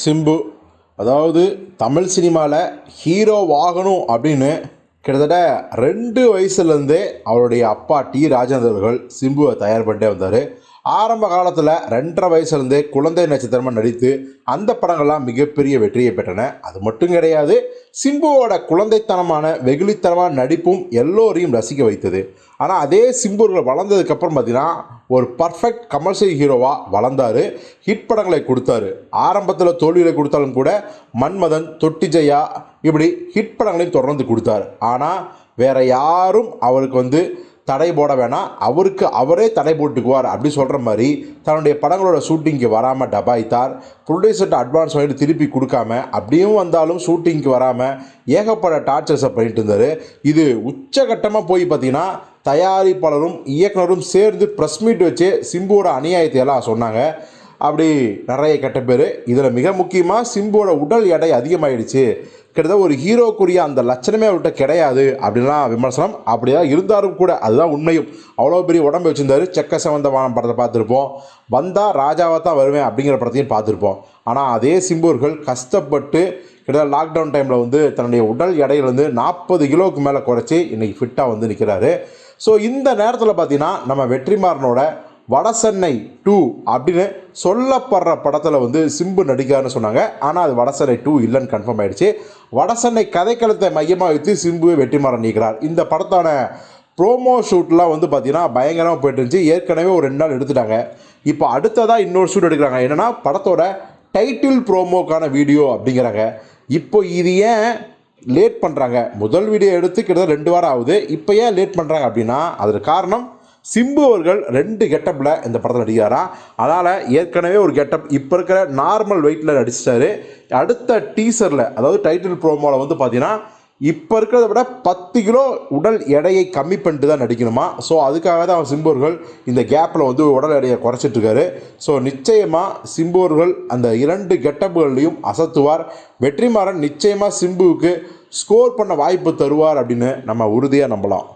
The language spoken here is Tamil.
சிம்பு. அதாவது தமிழ் சினிமாவில் ஹீரோ வாகனம் அப்படின்னு கிட்டத்தட்ட ரெண்டு வயசுலேருந்தே அவருடைய அப்பா டி ராஜேந்திரர்கள் சிம்புவை தயார் பண்ணிட்டே வந்தார். ஆரம்ப காலத்தில் ரெண்டரை வயசுலேருந்தே குழந்தை நட்சத்திரமாக நடித்து அந்த படங்கள்லாம் மிகப்பெரிய வெற்றியை பெற்றன. அது மட்டும் கிடையாது சிம்புவோட குழந்தைத்தனமான வெகுளித்தனமான நடிப்பும் எல்லோரையும் ரசிக்க வைத்தது. ஆனால் அதே சிம்புர்கள் வளர்ந்ததுக்கப்புறம் பார்த்தீங்கன்னா ஒரு பர்ஃபெக்ட் கமர்ஷியல் ஹீரோவாக வளர்ந்தார். ஹிட் படங்களை கொடுத்தாரு. ஆரம்பத்தில் தோல்விகளை கொடுத்தாலும் கூட மன்மதன் தொட்டி ஜெயா இப்படி ஹிட் படங்களையும் தொடர்ந்து கொடுத்தாரு. ஆனால் வேறு யாரும் அவருக்கு வந்து தடை போட வேணாம் அவருக்கு அவரே தடை போட்டுக்குவார் அப்படி சொல்கிற மாதிரி தன்னுடைய படங்களோட ஷூட்டிங்க்கு வராமல் டபாய்த்தார். ப்ரொடியூசர்கிட்ட அட்வான்ஸ் வாங்கிட்டு திருப்பி கொடுக்காம அப்படியும் வந்தாலும் ஷூட்டிங்க்கு வராமல் ஏகப்பட டார்ச்சர்ஸை பண்ணிட்டு இருந்தார். இது உச்சகட்டமாக போய் பார்த்தீங்கன்னா தயாரிப்பாளரும் இயக்குனரும் சேர்ந்து ப்ரெஸ் மீட் வச்சு சிம்புவோட அநியாயத்தை எல்லாம் சொன்னாங்க. அப்படி நிறைய கெட்ட பேர். இதில் மிக முக்கியமாக சிம்புவோட உடல் எடை அதிகமாகிடுச்சு கிட்டத்தட்ட ஒரு ஹீரோக்குரிய அந்த லட்சணமே அவர்கிட்ட கிடையாது அப்படின்லாம் விமர்சனம் அப்படிதான் இருந்தாலும் கூட அதுதான் உண்மையும். அவ்வளோ பெரிய உடம்பு வச்சிருந்தாரு. செக்க செவந்த வானம் படத்தை பார்த்துருப்போம். வந்தால் ராஜாவாக தான் வருவேன் அப்படிங்கிற படத்தையும் பார்த்துருப்போம். ஆனால் அதே சிம்புவர்கள் கஷ்டப்பட்டு கிட்டத்தட்ட லாக்டவுன் டைமில் வந்து தன்னுடைய உடல் எடையிலேருந்து நாற்பது கிலோவுக்கு மேலே குறைச்சி இன்றைக்கி ஃபிட்டாக வந்து நிற்கிறாரு ஸோ இந்த நேரத்தில் பார்த்தீங்கன்னா நம்ம வெற்றிமாறனோட வடசென்னை டூ அப்படின்னு சொல்லப்படுற படத்தில் வந்து சிம்பு நடிக்காருன்னு சொன்னாங்க. ஆனால் அது வடசென்னை டூ இல்லைன்னு கன்ஃபார்ம் ஆயிடுச்சு. வடசென்னை கதைக்களத்தை மையமாக வைத்து சிம்புவை வெற்றிமாறன் நீக்கிறார். இந்த படத்தான ப்ரோமோ ஷூட்லாம் வந்து பார்த்திங்கன்னா பயங்கரமாக போயிட்டு இருந்துச்சு. ஏற்கனவே ஒரு ரெண்டு நாள் எடுத்துட்டாங்க. இப்போ அடுத்ததாக இன்னொரு ஷூட் எடுக்கிறாங்க. என்னென்னா படத்தோட டைட்டில் ப்ரோமோக்கான வீடியோ அப்படிங்கிறாங்க. இப்போ இது ஏன் லேட் பண்ணுறாங்க முதல் வீடியோ எடுத்து கிட்டத்தட்ட ரெண்டு வாரம் ஆகுது. இப்போ ஏன் லேட் பண்ணுறாங்க அப்படின்னா அதற்கு காரணம் சிம்பு அவர்கள் ரெண்டு கெட்டப்பில் இந்த படத்தில் நடிக்கிறாராம் அதனால் ஏற்கனவே ஒரு கெட்டப் இப்போ இருக்கிற நார்மல் வெயிட்டில் நடிச்சிட்டாரு. அடுத்த டீசரில் அதாவது டைட்டில் ப்ரோமோவில் வந்து பார்த்தீங்கன்னா இப்போ இருக்கிறத விட பத்து கிலோ உடல் எடையை கம்மி பண்ணிட்டு தான் நடிக்கணுமா? ஸோ அதுக்காக தான் சிம்பு அவர்கள் இந்த கேப்பில் வந்து உடல் எடையை குறைச்சிட்ருக்காரு ஸோ நிச்சயமாக சிம்பு அவர்கள் அந்த இரண்டு கெட்டப்புகள்லையும் அசத்துவார். வெற்றிமாறன் நிச்சயமாக சிம்புவுக்கு ஸ்கோர் பண்ண வாய்ப்பு தருவார் அப்படின்னு நம்ம உறுதியாக நம்பலாம்.